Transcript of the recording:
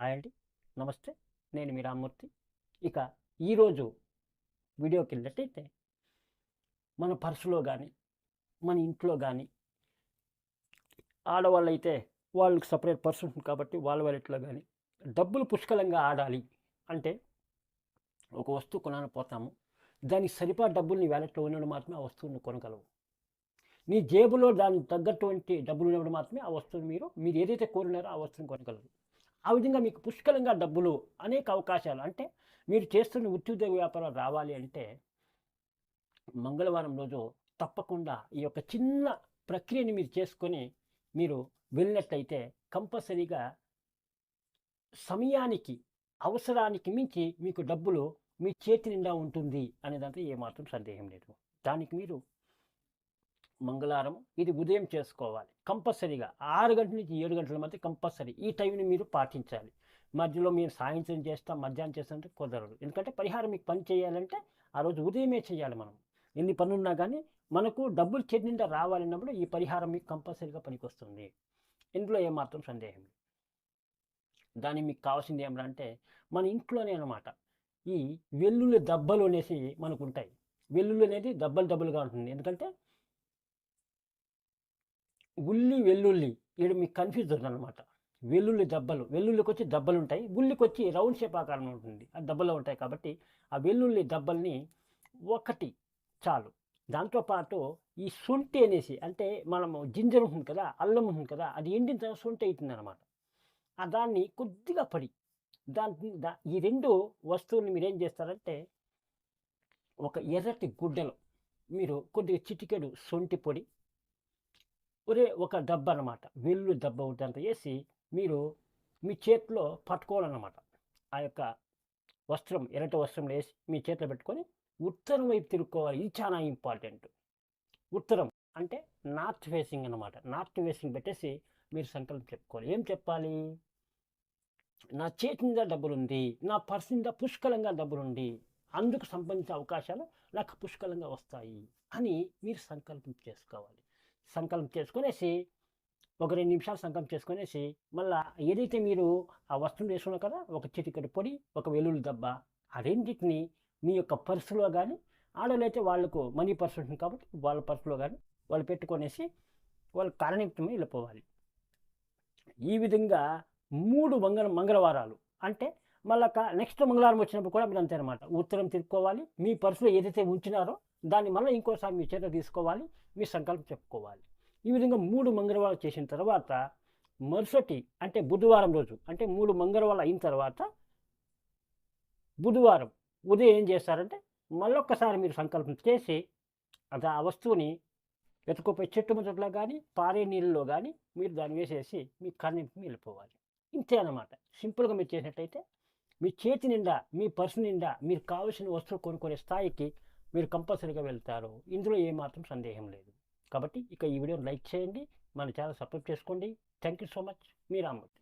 Hi అండి. నమస్తే. నేను మీ రామ్మూర్తి. ఇక ఈరోజు వీడియోకి వెళ్ళినట్టయితే మన పర్సులో కానీ మన ఇంట్లో కానీ ఆడవాళ్ళు అయితే వాళ్ళకి సపరేట్ పర్సు ఉంటుంది కాబట్టి వాళ్ళ వాళ్ళట్లో కానీ డబ్బులు పుష్కలంగా ఆడాలి అంటే ఒక వస్తువు కొనాలని పోతాము. దానికి సరిపడా డబ్బులు నీ వ్యాలెట్లో ఉన్నప్పుడు మాత్రమే ఆ వస్తువుని కొనగలవు. నీ జేబులో దానికి తగ్గటువంటి డబ్బులు ఉన్నప్పుడు మాత్రమే ఆ వస్తువుని మీరు మీరు ఏదైతే కోరినారో ఆ వస్తువుని కొనగలరు. ఆ విధంగా మీకు పుష్కలంగా డబ్బులు అనేక అవకాశాలు. అంటే మీరు చేస్తున్న ఉద్యోగ వ్యాపారం రావాలి అంటే మంగళవారం రోజు తప్పకుండా ఈ యొక్క చిన్న ప్రక్రియని మీరు చేసుకొని మీరు వెళ్ళినట్లయితే కంపల్సరీగా సమయానికి అవసరానికి మించి మీకు డబ్బులు మీ చేతి నిండా ఉంటుంది అనే దాంట్లో ఏమాత్రం సందేహం లేదు. దానికి మీరు మంగళవారం ఇది ఉదయం చేసుకోవాలి. కంపల్సరీగా ఆరు గంటల నుంచి ఏడు గంటల మధ్య కంపల్సరీ ఈ టైంని మీరు పాటించాలి. మధ్యలో మీరు సాయంత్రం చేస్తాం మధ్యాహ్నం చేస్తామంటే కుదరదు. ఎందుకంటే పరిహారం మీకు పని చేయాలంటే ఆ రోజు ఉదయమే చేయాలి మనం. ఎన్ని పనులున్నా కానీ మనకు డబ్బులు చేతి నిండా రావాలన్నప్పుడు ఈ పరిహారం మీకు కంపల్సరీగా పనికొస్తుంది. ఇందులో ఏమాత్రం సందేహం దాని మీకు కావాల్సింది ఏమంటే మన ఇంట్లోనే అనమాట ఈ వెల్లుల్లి దెబ్బలు అనేసి మనకు ఉంటాయి. వెల్లుల్లి అనేది దెబ్బలు దబ్బలుగా ఉంటుంది. ఎందుకంటే ఉల్లి వెల్లుల్లి. ఇక్కడ మీకు కన్ఫ్యూజ్ అనమాట వెల్లుల్లి దబ్బలు. వెల్లుల్లికి వచ్చి దెబ్బలు ఉంటాయి ఉల్లికి వచ్చి రౌండ్ షేప్ ఆకారం ఉంటుంది. ఆ దెబ్బలు ఉంటాయి కాబట్టి ఆ వెల్లుల్లి దబ్బల్ని ఒకటి చాలు. దాంతోపాటు ఈ శొంఠి అనేసి అంటే మనము జింజర్ ఉంటుంది కదా అల్లం ఉంటుంది కదా అది ఎండిన తర్వాత శొంఠి అవుతుంది అనమాట ఆ దాన్ని కొద్దిగా పడి దాని దా ఈ రెండు వస్తువుని మీరు ఏం చేస్తారంటే ఒక ఎర్రటి గుడ్డలో మీరు కొద్దిగా చిటికెడు శొంఠి పొడి ఒరే ఒక డబ్బ అనమాట వెల్లు దెబ్బ అంత వేసి మీరు మీ చేతిలో పట్టుకోవాలన్నమాట. ఆ యొక్క వస్త్రం ఎర్రటి వస్త్రం వేసి మీ చేతిలో పెట్టుకొని ఉత్తరం వైపు తిరుక్కోవాలి. ఇది చాలా ఇంపార్టెంట్. ఉత్తరం అంటే నార్త్ ఫేసింగ్ అనమాట నార్త్ ఫేసింగ్ పెట్టేసి మీరు సంకల్పం చెప్పుకోవాలి. ఏం చెప్పాలి? నా చేతి మీద డబ్బులుంది. నా పర్సు మీద పుష్కలంగా డబ్బులుంది. అందుకు సంబంధించిన అవకాశాలు నాకు పుష్కలంగా వస్తాయి అని మీరు సంకల్పం చేసుకోవాలి. సంకల్పం చేసుకునేసి ఒక రెండు నిమిషాలు సంకల్పం చేసుకునేసి మళ్ళీ ఏదైతే మీరు ఆ వస్తువులు వేసుకున్నా కదా ఒక చిటికటి పొడి ఒక వెలుగులు దెబ్బ ఆ రెండింటిని మీ యొక్క పర్సులో కానీ ఆడవాళ్ళైతే వాళ్ళకు మనీ పర్స్ ఉంటుంది కాబట్టి వాళ్ళ పర్సులో కానీ వాళ్ళు పెట్టుకొనేసి వాళ్ళు కాలనిమిత్తమే వెళ్ళిపోవాలి. ఈ విధంగా మూడు మంగళ మంగళవారాలు. అంటే మళ్ళా నెక్స్ట్ మంగళవారం వచ్చినప్పుడు కూడా మీరు అంతే అనమాట ఉత్తరం తిరుక్కోవాలి మీ పర్సులో ఏదైతే ఉంచినారో దాన్ని మళ్ళీ ఇంకోసారి మీ చేత తీసుకోవాలి మీ సంకల్పం చెప్పుకోవాలి. ఈ విధంగా మూడు మంగళవారాలు చేసిన తర్వాత మరుసటి అంటే బుధవారం రోజు అంటే మూడు మంగళవారాలు అయిన తర్వాత బుధవారం ఉదయం ఏం చేస్తారంటే మళ్ళొక్కసారి మీరు సంకల్పం చేసి అది ఆ వస్తువుని వెతుకుపోయి చెట్టు ముచ్చట్లో కానీ పారే నీళ్ళలో కానీ మీరు దాన్ని వేసేసి మీ కన్నింటికి వెళ్ళిపోవాలి. ఇంతే అనమాట సింపుల్గా మీరు చేసినట్టయితే మీ చేతి నిండా మీ పర్సు నిండా మీరు కావలసిన వస్తువులు కొనుక్కునే స్థాయికి మీరు కంపల్సరీగా వెళ్తారు. ఇందులో ఏమాత్రం సందేహం లేదు. కాబట్టి ఇక ఈ వీడియోని లైక్ చేయండి. మన ఛానల్ సబ్స్క్రైబ్ చేసుకోండి. Thank you so much. Me Rammurthy